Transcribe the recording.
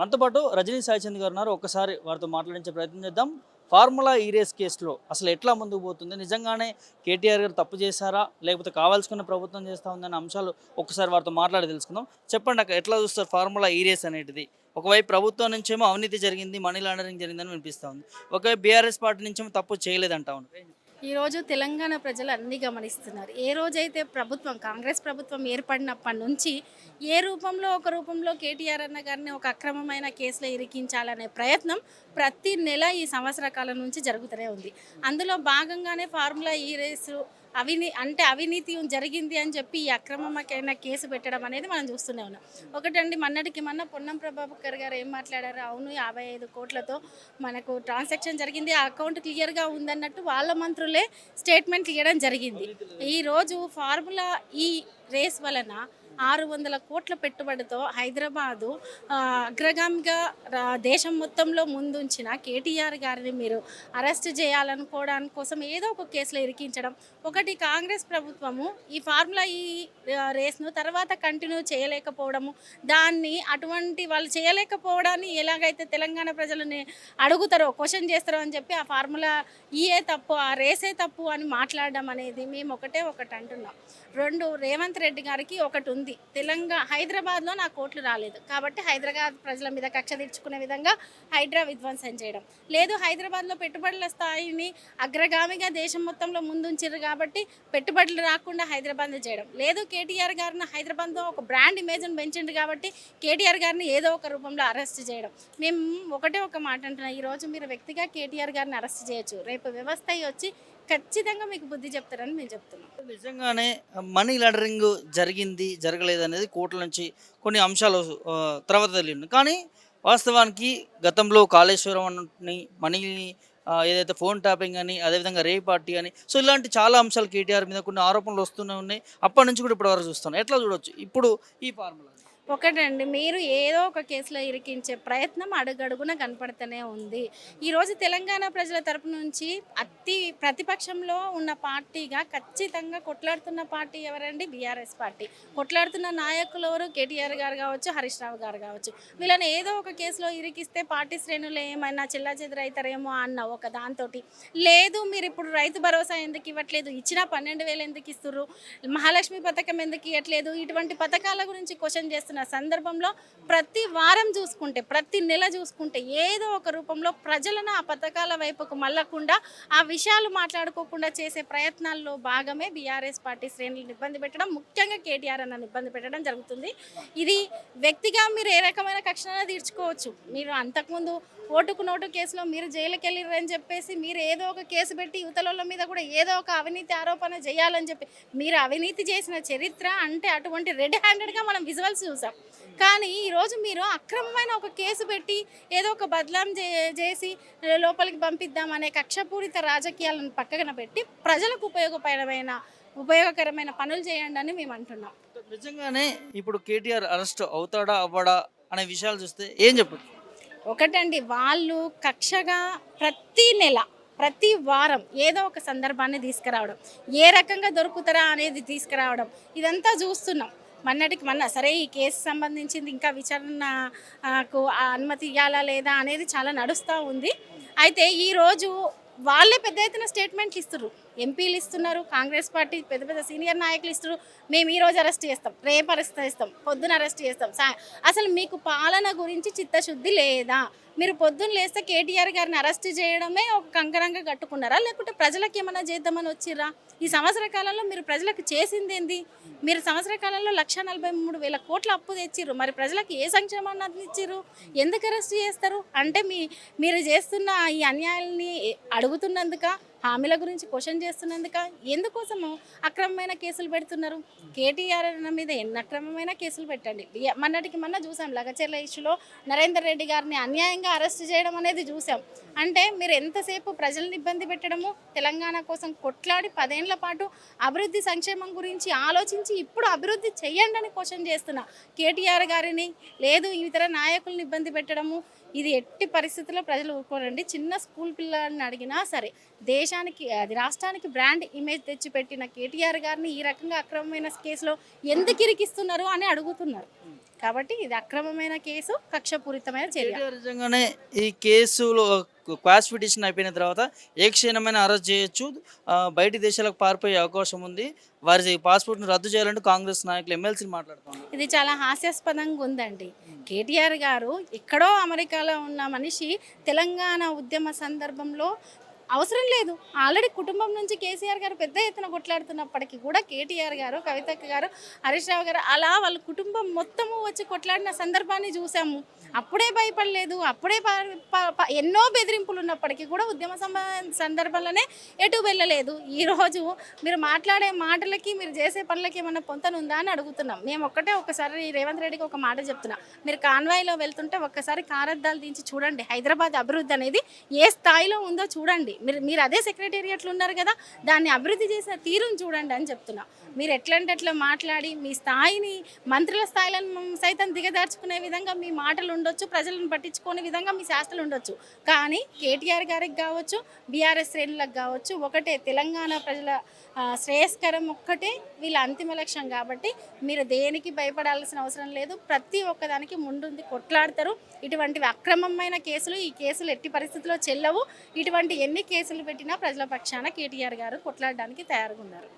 మనతో పాటు రజనీ సాయిచంద్ గారు ఉన్నారు. ఒకసారి వారితో మాట్లాడించే ప్రయత్నం చేద్దాం. ఫార్ములా ఈ రేస్ కేసులో అసలు ఎట్లా ముందుకు పోతుంది? నిజంగానే కేటీఆర్ గారు తప్పు చేశారా? లేకపోతే కావాల్సుకున్న ప్రభుత్వం చేస్తూ ఉందనే అంశాలు ఒక్కసారి వారితో మాట్లాడి తెలుసుకుందాం. చెప్పండి అక్కడ ఎట్లా చూస్తారు ఫార్ములా ఈ రేస్ అనేటిది? ఒకవైపు ప్రభుత్వం నుంచేమో అవినీతి జరిగింది మనీ లాండరింగ్ జరిగిందని వినిపిస్తూ ఉంది. ఒకవైపు బీఆర్ఎస్ పార్టీ నుంచేమో తప్పు చేయలేదంటా ఉంది. ఈరోజు తెలంగాణ ప్రజలు అన్ని గమనిస్తున్నారు. ఏ రోజైతే ప్రభుత్వం కాంగ్రెస్ ప్రభుత్వం ఏర్పడినప్పటి నుంచి ఏ రూపంలో ఒక రూపంలో కేటీఆర్ అన్న గారిని ఒక అక్రమమైన కేసులో ఇరికించాలనే ప్రయత్నం ప్రతి నెల ఈ సంవత్సర కాలం నుంచి జరుగుతూనే ఉంది. అందులో భాగంగానే ఫార్ములా ఈ రేసు అవినీ అంటే అవినీతి జరిగింది అని చెప్పి ఈ అక్రమమైన కేసు పెట్టడం అనేది మనం చూస్తూనే ఉన్నాం. ఒకటండి మొన్నటికి మొన్న పొన్నం ప్రభాకర్ గారు ఏం మాట్లాడారు? అవును యాభై ఐదు కోట్లతో మనకు ట్రాన్సాక్షన్ జరిగింది. ఆ అకౌంట్ క్లియర్గా ఉందన్నట్టు వాళ్ళ మంత్రులే స్టేట్మెంట్ ఇవ్వడం జరిగింది. ఈరోజు ఫార్ములా ఈ రేస్ వలన ఆరు వందల కోట్ల పెట్టుబడితో హైదరాబాదు అగ్రగామిగా రా- దేశం మొత్తంలో ముందుంచిన కేటీఆర్ గారిని మీరు అరెస్ట్ చేయాలనుకోవడానికి కోసం ఏదో ఒక కేసులో ఇరికించడం. ఒకటి కాంగ్రెస్ ప్రభుత్వము ఈ ఫార్ములా ఈ రేస్ను తర్వాత కంటిన్యూ చేయలేకపోవడము దాన్ని అటువంటి వాళ్ళు చేయలేకపోవడాన్ని ఎలాగైతే తెలంగాణ ప్రజలని అడుగుతారో క్వశ్చన్ చేస్తారో అని చెప్పి ఆ ఫార్ములా ఈయే తప్పు ఆ రేసే తప్పు అని మాట్లాడడం అనేది మేము ఒకటే ఒకటి అంటున్నాం రెండు రేవంత్ రెడ్డి గారికి ఒకటి ఉంది. తెలంగాణ హైదరాబాద్లో నా ఓట్లు రాలేదు. కాబట్టి హైదరాబాద్ ప్రజల మీద కక్ష తీర్చుకునే విధంగా హైడ్రా విధ్వంసం చేయడం. లేదు హైదరాబాద్లో పెట్టుబడుల స్థాయిని అగ్రగామిగా దేశం మొత్తంలో ముందుంచారు కాబట్టి పెట్టుబడులు రాకుండా హైదరాబాద్ చేయడం. లేదు కేటీఆర్ గారిని హైదరాబాద్లో ఒక బ్రాండ్ ఇమేజ్ను పెంచిండు కాబట్టి కేటీఆర్ గారిని ఏదో ఒక రూపంలో అరెస్ట్ చేయడం. మేము ఒకటే ఒక మాట అంటున్నాం. ఈరోజు మీరు వ్యక్తిగా కేటీఆర్ గారిని అరెస్ట్ చేయొచ్చు. రేపు వ్యవస్థ వచ్చి ఖచ్చితంగా మీకు బుద్ధి చెప్తారని మేము చెప్తున్నాం. నిజంగానే మనీ లాండరింగ్ జరిగింది జరగలేదు అనేది కోర్టుల నుంచి కొన్ని అంశాలు తర్వాత తెలియదు కానీ వాస్తవానికి గతంలో కాళేశ్వరం అని మనీని ఏదైతే ఫోన్ ట్యాపింగ్ అని అదేవిధంగా రే పార్టీ అని సో ఇలాంటి చాలా అంశాలు కేటీఆర్ మీద కొన్ని ఆరోపణలు వస్తూనే ఉన్నాయి. అప్పటి నుంచి కూడా ఇప్పటి వరకు ఎట్లా చూడొచ్చు? ఇప్పుడు ఈ ఫార్ములా ఒకటండి మీరు ఏదో ఒక కేసులో ఇరికించే ప్రయత్నం అడుగడుగున కనపడుతూనే ఉంది. ఈరోజు తెలంగాణ ప్రజల తరపు నుంచి అతి ప్రతిపక్షంలో ఉన్న పార్టీగా ఖచ్చితంగా కొట్లాడుతున్న పార్టీ ఎవరండి? BRS party. కొట్లాడుతున్న నాయకులు ఎవరు? కేటీఆర్ గారు కావచ్చు హరీష్ రావు గారు కావచ్చు. వీళ్ళని ఏదో ఒక కేసులో ఇరికిస్తే పార్టీ శ్రేణులు ఏమైనా చెల్లా అన్న ఒక దాంతో లేదు మీరు ఇప్పుడు రైతు భరోసా ఎందుకు ఇవ్వట్లేదు? ఇచ్చిన పన్నెండు వేలు ఎందుకు ఇస్తుర్రు? మహాలక్ష్మి పథకం ఎందుకు ఇవ్వట్లేదు? ఇటువంటి పథకాల గురించి క్వశ్చన్ చేస్తున్న సందర్భంలో ప్రతి వారం చూసుకుంటే ప్రతి నెల చూసుకుంటే ఏదో ఒక రూపంలో ప్రజలను ఆ పథకాల వైపుకు మళ్ళకుండా ఆ విషయాలు మాట్లాడుకోకుండా చేసే ప్రయత్నాల్లో భాగమే బీఆర్ఎస్ పార్టీ శ్రేణులను ఇబ్బంది పెట్టడం ముఖ్యంగా కేటీఆర్ అన్న ఇబ్బంది పెట్టడం జరుగుతుంది. ఇది వ్యక్తిగా మీరు ఏ రకమైన కక్షణ తీర్చుకోవచ్చు? మీరు అంతకుముందు ఓటుకు నోటు కేసులో మీరు జైలుకి వెళ్ళిరని చెప్పేసి మీరు ఏదో ఒక కేసు పెట్టి యువతల మీద కూడా ఏదో ఒక అవినీతి ఆరోపణ చేయాలని చెప్పి మీరు అవినీతి చేసిన చరిత్ర అంటే అటువంటి రెడ్ హ్యాండెడ్గా మనం విజువల్స్ చూసాం. కానీ ఈరోజు మీరు అక్రమమైన ఒక కేసు పెట్టి ఏదో ఒక బదలాం చే- చేసి లోపలికి పంపిద్దాం అనే కక్షపూరిత రాజకీయాలను పక్కన పెట్టి ప్రజలకు ఉపయోగపడమైన ఉపయోగకరమైన పనులు చేయండి అని మేము అంటున్నాం. నిజంగానే ఇప్పుడు కేటీఆర్ అరెస్ట్ అవుతాడా అవ్వడా అనే విషయాలు చూస్తే ఏం చెప్పచ్చు? ఒకటండి వాళ్ళు కక్షగా ప్రతి నెల ప్రతి వారం ఏదో ఒక సందర్భాన్ని తీసుకురావడం. ఏ రకంగా దొరుకుతారా అనేది తీసుకురావడం. ఇదంతా చూస్తున్నాం. మొన్నటికి మొన్న సరే ఈ కేసు సంబంధించింది ఇంకా విచారణకు అనుమతి ఇవ్వాలా లేదా అనేది చాలా నడుస్తూ ఉంది. అయితే ఈరోజు వాళ్ళే పెద్ద ఎత్తున స్టేట్మెంట్లు ఇస్తున్నారు ఎంపీలు ఇస్తున్నారు కాంగ్రెస్ పార్టీ పెద్ద పెద్ద సీనియర్ నాయకులు ఇస్తున్నారు. మేము ఈ రోజు అరెస్ట్ చేస్తాం రేపు అరెస్ట్ చేస్తాం పొద్దున అరెస్ట్ చేస్తాం. సా- అసలు మీకు పాలన గురించి చిత్తశుద్ధి లేదా? మీరు పొద్దున్న లేస్తే కేటీఆర్ గారిని అరెస్ట్ చేయడమే ఒక కంకరంగా కట్టుకున్నారా? లేకుంటే ప్రజలకు ఏమైనా చేద్దామని వచ్చిర్రా? ఈ సంవత్సర కాలంలో మీరు ప్రజలకు చేసింది ఏంది? మీరు సంవత్సర కాలంలో లక్ష నలభై మూడు వేల కోట్ల అప్పు తెచ్చిర్రు. మరి ప్రజలకు ఏ సంక్షేమాన్ని అందించారు ఎందుకు అరెస్ట్ చేస్తారు? అంటే మీ మీరు చేస్తున్న ఈ అన్యాయాల్ని అడుగుతున్నందుక హామీల గురించి క్వశ్చన్ చేస్తున్నందుక ఎందుకోసము అక్రమమైన కేసులు పెడుతున్నారు? కేటీఆర్ మీద ఎన్ని అక్రమమైన కేసులు పెట్టండి? మొన్నటికి మొన్న చూసాం లగచర్ల ఇష్యూలో నరేందర్ రెడ్డి గారిని అన్యాయంగా అరెస్ట్ చేయడం అనేది చూసాం. అంటే మీరు ఎంతసేపు ప్రజల్ని ఇబ్బంది పెట్టడము? తెలంగాణ కోసం కొట్లాడి పదేళ్ళ పాటు అభివృద్ధి సంక్షేమం గురించి ఆలోచించి ఇప్పుడు అభివృద్ధి చేయండి అని క్వశ్చన్ చేస్తున్నా. కేటీఆర్ గారిని లేదు ఇతర నాయకుల్ని ఇబ్బంది పెట్టడము? ఇది ఎట్టి పరిస్థితుల్లో ప్రజలు ఊరుకోరండి. చిన్న స్కూల్ పిల్లల్ని అడిగినా సరే దేశానికి అది రాష్ట్రానికి బ్రాండ్ ఇమేజ్ తెచ్చిపెట్టిన కేటీఆర్ గారిని ఈ రకంగా అక్రమమైన కేసులో ఎందుకు ఇరికిస్తున్నారు అని అడుగుతున్నారు. కాబట్టి ఇది అక్రమమైన కేసు కక్షపూరితమైన చర్య. నిజంగానే ఈ కేసులో క్వాష్ పిటిషన్ అయిపోయిన తర్వాత ఏ క్షణమైన అరెస్ట్ చేయొచ్చు. బయటి దేశాలకు పారిపోయే అవకాశం ఉంది. వారి పాస్పోర్ట్ను రద్దు చేయాలంటూ కాంగ్రెస్ నాయకులు ఎమ్మెల్సీలు మాట్లాడుతున్నారు. ఇది చాలా హాస్యాస్పదంగా ఉందండి. కేటీఆర్ గారు ఎక్కడో అమెరికాలో ఉన్న మనిషి తెలంగాణ ఉద్యమ సందర్భంలో అవసరం లేదు. ఆల్రెడీ కుటుంబం నుంచి కేసీఆర్ గారు పెద్ద ఎత్తున కొట్లాడుతున్నప్పటికీ కూడా కేటీఆర్ గారు కవితక్క గారు హరీష్ రావు గారు అలా వాళ్ళ కుటుంబం మొత్తము వచ్చి కొట్లాడిన సందర్భాన్ని చూసాము. అప్పుడే భయపడలేదు. అప్పుడే ప- ప- ప- ఎన్నో బెదిరింపులు ఉన్నప్పటికీ కూడా ఉద్యమ సందర్భంలోనే ఎటు వెళ్ళలేదు. ఈరోజు మీరు మాట్లాడే మాటలకి మీరు చేసే పనులకి ఏమన్నా పొంతనుందా అని అడుగుతున్నాం. మేము ఒక్కటే ఒకసారి రేవంత్ రెడ్డికి ఒక మాట చెప్తున్నా. మీరు కాన్వాయ్లో వెళ్తుంటే ఒక్కసారి కారద్దాలు దించి చూడండి. హైదరాబాద్ అభివృద్ధి అనేది ఏ స్థాయిలో ఉందో చూడండి. మీరు మీరు అదే సెక్రటేరియట్లు ఉన్నారు కదా దాన్ని అభివృద్ధి చేసిన తీరుని చూడండి అని చెప్తున్నా. మీరు ఎట్లంటే అట్లా మాట్లాడి మీ స్థాయిని మంత్రుల స్థాయిలను సైతం దిగదార్చుకునే విధంగా మీ మాటలు ఉండొచ్చు ప్రజలను పట్టించుకునే విధంగా మీ శాస్త్రాలు ఉండొచ్చు. కానీ కేటీఆర్ గారికి కావచ్చు బీఆర్ఎస్ శ్రేణులకు కావచ్చు ఒకటే తెలంగాణ ప్రజల శ్రేయస్కరం ఒక్కటే వీళ్ళ అంతిమ లక్ష్యం కాబట్టి మీరు దేనికి భయపడాల్సిన అవసరం లేదు. ప్రతి ఒక్కదానికి ముందుంది కొట్లాడతారు. ఇటువంటివి అక్రమమైన కేసులు ఈ కేసులు ఎట్టి పరిస్థితుల్లో చెల్లవు. ఇటువంటి ఎన్ని కేసులు పెట్టినా ప్రజల పక్షాన కేటీఆర్ గారు కొట్లాడడానికి తయారుగా ఉన్నారు.